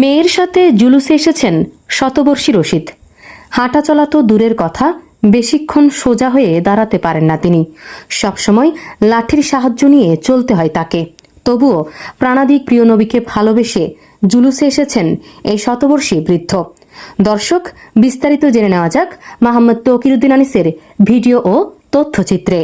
মেয়ের সাথে জুলুসে এসেছেন শতবর্ষী রশিদ। হাঁটা চলা তো দূরের কথা, বেশিক্ষণ সোজা হয়ে দাঁড়াতে পারেন না তিনি। সবসময় লাঠির সাহায্য নিয়ে চলতে হয় তাকে। তবুও প্রাণাদিক প্রিয় নবীকে ভালোবেসে জুলুসে এসেছেন এই শতবর্ষী বৃদ্ধ। দর্শক, বিস্তারিত জেনে নেওয়া যাক মোহাম্মদ তকিরুদ্দিন আনিসের ভিডিও ও তথ্যচিত্রে।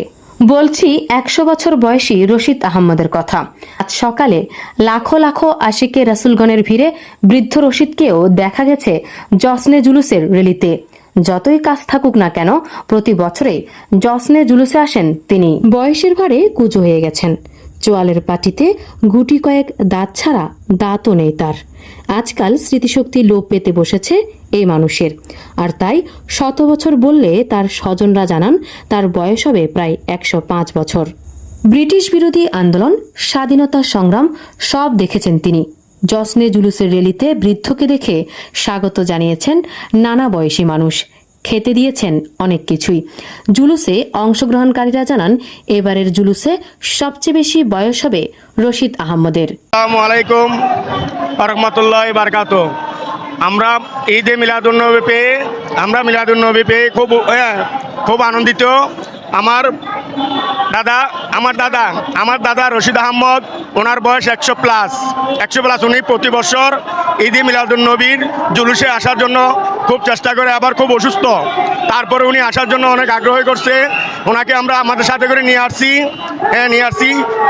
বলছি একশো বছর বয়সী রশিদ আহমদের কথা। আজ সকালে লাখো লাখো আশিকে রাসুলগণের ভিড়ে বৃদ্ধ রশিদকেও দেখা গেছে জসনে জুলুসের রেলিতে। যতই কাজ থাকুক না কেন, প্রতি বছরে জসনে জুলুসে আসেন তিনি। বয়সের ভারে কুজো হয়ে গেছেন। চোয়ালের পাটিতে গুটি কয়েক দাঁত ছাড়া দাঁতও নেই তার। আজকাল স্মৃতিশক্তি লোপ পেতে বসেছে এই মানুষের। আর তাই শত বছর বললে তার স্বজনরা জানান তার বয়স হবে প্রায় একশো পাঁচ বছর। ব্রিটিশ বিরোধী আন্দোলন, স্বাধীনতা সংগ্রাম সব দেখেছেন তিনি। জসনে জুলুসের রেলিতে বৃদ্ধকে দেখে স্বাগত জানিয়েছেন নানা বয়সী মানুষ। খেতে দিয়েছেন অনেক কিছুই। জুলুসে অংশগ্রহণকারীরা জানান, এবারের জুলুসে সবচেয়ে বেশি বয়স হবে রশিদ আহমদের। আলাইকুম রহমতুল্লাহ বারকাত আমরা ঈদে মিলাদুন্নবী পেয়ে, আমরা মিলাদুন্নবী পেয়ে খুব খুব আনন্দিত। আমার দাদা আমার দাদা আমার দাদা রশিদ আহমদ, ওনার বয়স একশো প্লাস। একশো প্লাস উনি প্রতি বছর ঈদে মিলাদুন্নবীর জুলুসে আসার জন্য খুব চেষ্টা করে, আবার খুব অসুস্থ। তারপরে উনি আসার জন্য অনেক আগ্রহী করছে। ওনাকে আমরা আমাদের সাথে করে নিয়ে আসছি। হ্যাঁ নিয়ে আসছি।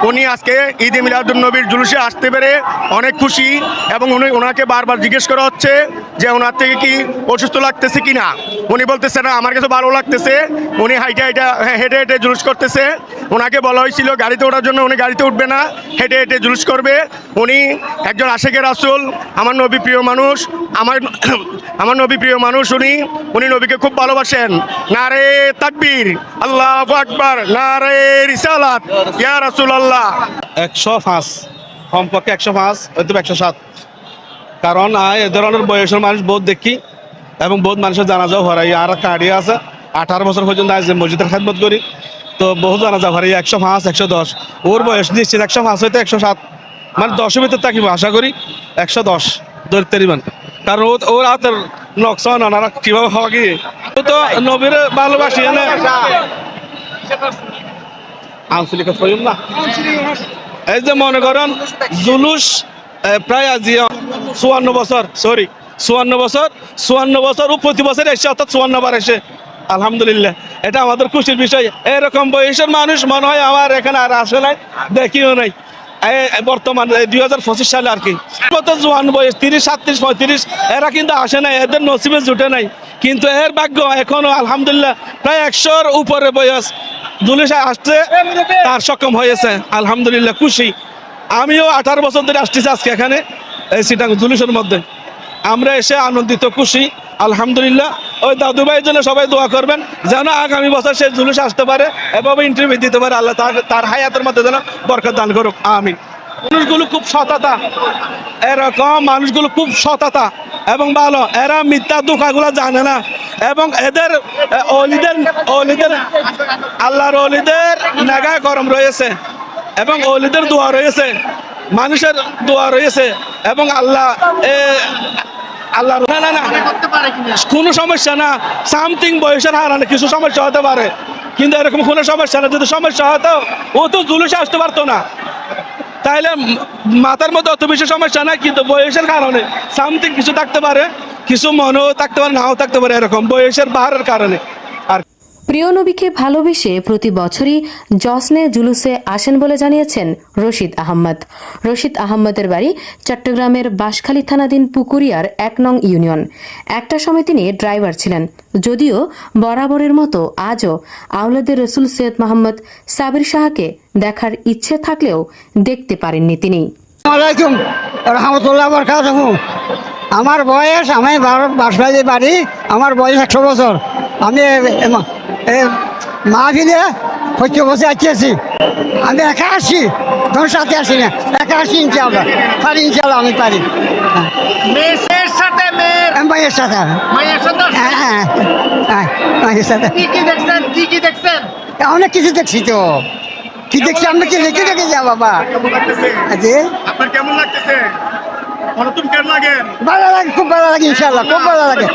উনি আজকে ঈদে মিলাদুন্নবীর জুলুসে আসতে পেরে অনেক খুশি এবং উনি ওনাকে বারবার জিজ্ঞেস করা হচ্ছে যে ওনার থেকে কি অসুস্থ লাগতেছে কি না উনি বলতেছে, না, আমার কাছে ভালো লাগতেছে। উনি হাইটে হাইটা হেঁটে হেঁটে জুলুস করতেছে। ওনাকে বলা হয়েছিল গাড়িতে ওঠার জন্য, উনি গাড়িতে উঠবে না, হেঁটে হেঁটে জুলুস করবে। উনি একজন আশেকের আসল আমার নবী প্রিয় মানুষ, আমার আমার নবী প্রিয় মানুষ, উনি উনি নবীকে খুব ভালোবাসেন। নারে তাকবীর, আল্লাহ আকবার, নারে রিসালাত, ইয়া রাসূল আল্লাহ একশো পাঁচ, কমপক্ষে একশো পাঁচ, হয়তো একশো সাত। কারণ এ ধরনের বয়সের মানুষ বহুত দেখি, এবং বহুত মানুষের জানাজাও হরাই আর কাড়ি আছে, আঠারো বছর পর্যন্ত আজ মসজিদের খেদমত করি। তো বহু জানাজা হরাই একশো পাঁচ, একশো দশ। ওর বয়স নিশ্চিত, একশো পাঁচ হয়তো একশো সাত। মানে দশের ভিতর থাকিব, আশা করি একশো দশ ধরতে পারিবেন কারণ ও ওর হাতের নকশন ওনারা কীভাবে হওয়া কি? ও তো নবীর ভালোবাসি আঞ্চলিক না। এই যে মনে করেন, জুলুস প্রায় আজি চুয়ান্ন বছর সরি চুয়ান্ন বছর চুয়ান্ন বছর ও প্রতি বছর এসে, অর্থাৎ চুয়ান্ন বার এসে আলহামদুলিল্লাহ, এটা আমাদের খুশির বিষয়। এরকম বয়সের মানুষ মনে হয় আমার এখানে আর আসে নাই, দেখিও নাই। বর্তমান দুই হাজার পঁচিশ সালে আর কি। জোয়ান বয়স, তিরিশ, সাতত্রিশ, পঁয়ত্রিশ, এরা কিন্তু আসে নাই, এদের নসিবে জুটে নাই। কিন্তু এর ভাগ্য এখনও আলহামদুলিল্লাহ প্রায় একশোর উপরে বয়স। জুলিশে আসছে, তার সক্ষম হয়েছে। আলহামদুলিল্লাহ, খুশি। আমিও আঠারো বছর ধরে আসতেছি আজকে এখানে, এই সিটাং জুলিশের মধ্যে। আমরা এসে আনন্দিত, খুশি। আলহামদুলিল্লাহ ওই দাদু ভাইয়ের জন্য সবাই দোয়া করবেন, যেন আগামী বছর সে জুলুস আসতে পারে, এভাবে ইন্টারভিউ দিতে পারে, আল্লাহ তার তার হায়াতের মধ্যে যেন বরকত দান করুক, আমিন। মানুষগুলো খুব সততা, এরকম মানুষগুলো খুব সততা, এবং ভালো, এরা মিথ্যা দুঃখাগুলো জানে না, এবং এদের অলিদের অলিদের, আল্লাহর অলিদের নাগা গরম রয়েছে, এবং অলিদের দোয়া রয়েছে, মানুষের দোয়া রয়েছে, এবং আল্লাহ আল্লাহ না না না। কোনো? সমস্যা না। সামথিং বয়সের হারানো কিছু সমস্যা হতে পারে। কিন্তু এরকম কোনো সমস্যা না। যদি সমস্যা হতো ও তো জুলুসে আসতে পারতো না। তাইলে মাথার মতো অত বেশি সমস্যা না কিন্তু বয়সের কারণে সামথিং কিছু থাকতে পারে কিছু মনেও থাকতে পারে নাও থাকতে পারে এরকম বয়সের বাহারের কারণে। প্রিয় নবীকে ভালোবেসে প্রতি বছরই জসনে জুলুসে আসেন বলে জানিয়েছেন রশিদ আহমদ রশিদ আহম্মদের বাড়ি চট্টগ্রামের বাঁশখালী থানাধীন পুকুরিয়ার এক নং ইউনিয়ন। একটা সময় তিনি ড্রাইভার ছিলেন। যদিও বরাবরের মতো আজও আউলাদের রসুল সৈয়দ মোহাম্মদ সাবির শাহকে দেখার ইচ্ছে থাকলেও দেখতে পারেননি তিনি। আমার বয়স, আমি বাসবাড়ি বাড়ি, আমার বয়স একশো বছর। আমি মাহফিলে প্রত্যেক বছর আসছি আমি একা আসি তোমার সাথে আসি না। একা আসি ইনশাল্লাহ পারি ইনশাল্লাহ আমি পারি। মেয়ের। সাথে। মেয়ের সাথে? হ্যাঁ হ্যাঁ হ্যাঁ সাথে। কি দেখছেন? অনেক কিছু দেখছি তো। কি দেখছি? আমি কি লিখে রেখে যা বাবা? আজকে আপনার কেমন লাগতেছে মানে তুমি কেন লাগেন ভালো লাগে খুব ভালো লাগে ইনশাল্লাহ খুব ভালো লাগে।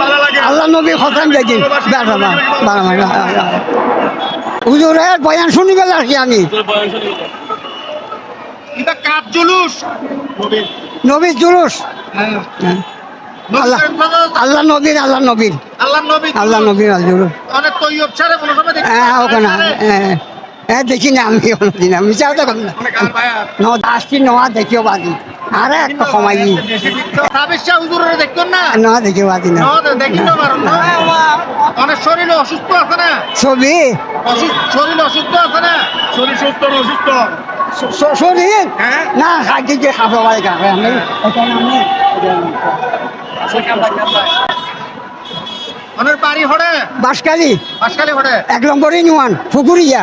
আল্লাহ নবী খতাম দেখি হুজুরের বয়ান শুনি গেল আর কি আমি? এটা কাপ জুলুস? নবীর। জুলুস? আল্লাহ নবীর আল্লাহ নবীর। আল্লাহ নবীর আল্লাহ নবী আল্লাহ নবীর আল জুলুস। অনেক তৈয়ব ছাড়ে কোনো সময় হ্যাঁ ওখানে হ্যাঁ। হ্যাঁ দেখি না আমি কোনোদিন আমি চাও তো না। আসছি নোয়া দেখিও বাদি আরে একটা সময় না? দেখি না। পারুন না। অনেক শরীর অসুস্থ আছে না? ছবি? শরীর অসুস্থ আছে না? শরীর সুস্থ অসুস্থ? শরীর? হ্যাঁ? না খাইতে যে খাব বাড়ি খাবে আমি অনেক বাড়ি হড়ে? বাসকালি বাসকালি হড়ে? এক নম্বরই নিওয়ান ফুকুরিয়া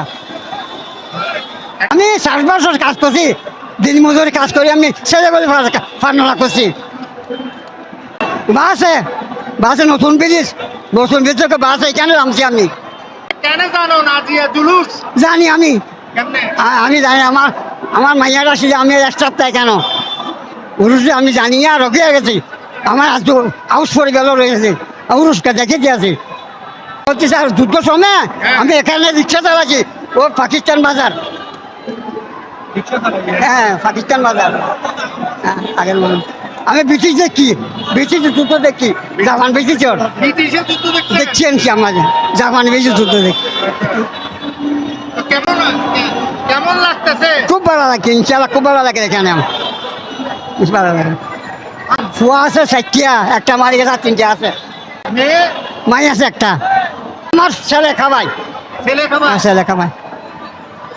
আমি চাষবাস কাজ করছি। দিন মজুরি কাজ করি আমি ছেলে বলে ফার্নলা করছি বাসে বাসে নতুন ব্রিজ নতুন ব্রিজ থেকে বাসে এখানে নামছি আমি? কেন জানো নাজিয়া জুলুস? জানি আমি। আমি জানি আমার আমার মাইয়ারা ছিল আমি এক সপ্তাহ কেন? উরুষে আমি জানি আর রকিয়ে গেছি। আমার আজ আউস পরে গেল রয়েছে উরুষকে দেখে দিয়েছি বলছি স্যার যুদ্ধ সময় আমি এখানে রিক্সা চালাচ্ছি। ও পাকিস্তান বাজার। হ্যাঁ পাকিস্তান বাজার। হ্যাঁ আগের মানুষ আমি ব্রিটিশ দেখি ব্রিটিশ যুদ্ধ দেখি জাপান ব্রিটিশ দেখছি আমি আমার জাপান ব্রিটিশ যুদ্ধ দেখি। কেমন কেমন লাগতেছে খুব ভালো লাগে ইনশাল্লাহ খুব ভালো লাগে এখানে আমার। ভালো লাগে। ফুয়া আছে চারটিয়া একটা মারি গেছে তিনটে আছে। মাই আছে একটা। আমার ছেলে খাবাই। ছেলে খাবা আমার ছেলে খাবাই।